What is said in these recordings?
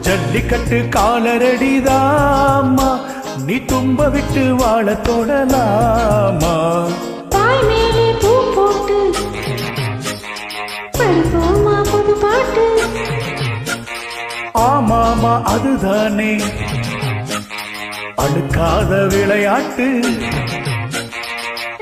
ஜல்லிக்கட்டு காலரடிதாமா நீ தும்ப விட்டு வாழ தொடலாமா ஆமாமா அதுதானே. அடுக்காத விளையாட்டு.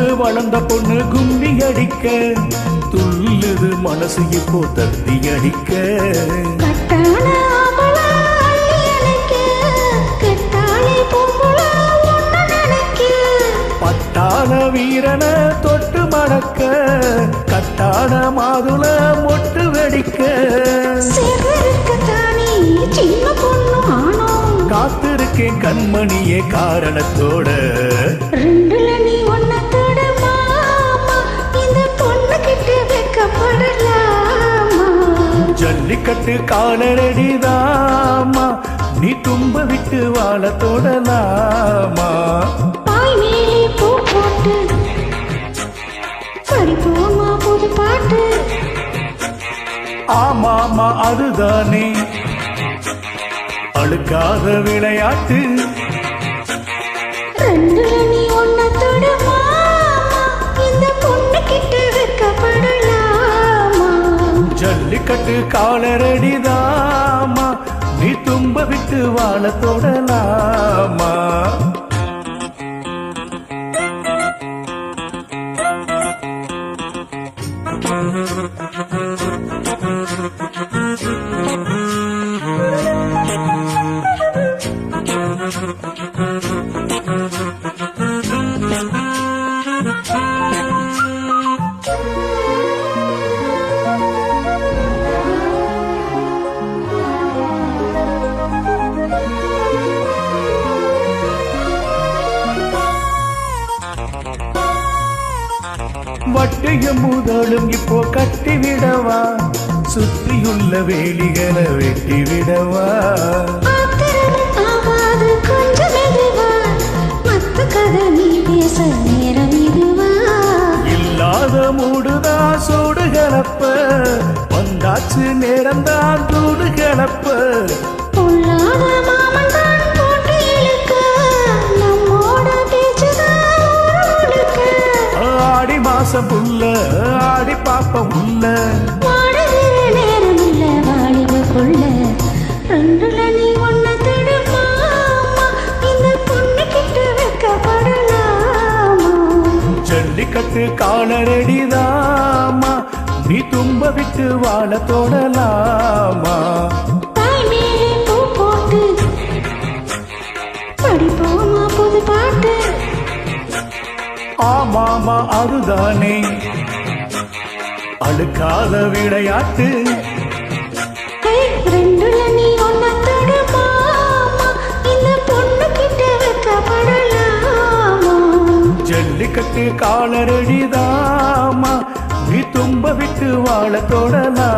கும்முன்னு வளர்ந்த பொண்ணு கும்மி அடிக்க துள்ளுது மனசு இப்போ தத்தி அடிக்க. பட்டான வீரன தொட்டு மணக்க கட்டான மாதுள மொட்டு வெடிக்க. காத்திருக்கேன் கண்மணியே காரணத்தோட ரெண்டுல ஜல்லிக்கட்டு காலரடிதாமா நீ தும்ப விட்டு வாழ தொடலாமா? ஆமாமா அதுதானே. அழுக்காத விளையாட்டு. ரெண்டுல நீ காலரடிதாமா நீ தும்ப விட்டு வாழ தொடலாமா வட்டியும் முதலும் இப்போ கட்டி விடவா சுற்றியுள்ள வேலிகளை வெட்டி விடவா ஆத்திரம் ஆகாது கொஞ்சம் மெதுவா. மத்த கதை நீ பேச நேரம் இதுவா. இல்லாத மூடுதா சூடு கலப்ப வந்தாச்சு நேரம்தான் தூடு கலப்ப மாமன் மாசம் புல்ல ஆடி பாப்பம் உள்ள வாடுகிற நேரம் இல்ல நீ ஜல்லிக்கட்டு காலரடிதாமா நீ தும்ப விட்டு வாழ தொடலாமா? போட்டு படிப்போமா புது பாட்டு? ஆமாமா அதுதானே அழுக்காத விளையாட்டு. ஜல்லிக்கட்டு காலரடிதாமா நீ தும்ப விட்டு வாழ தொடலாமா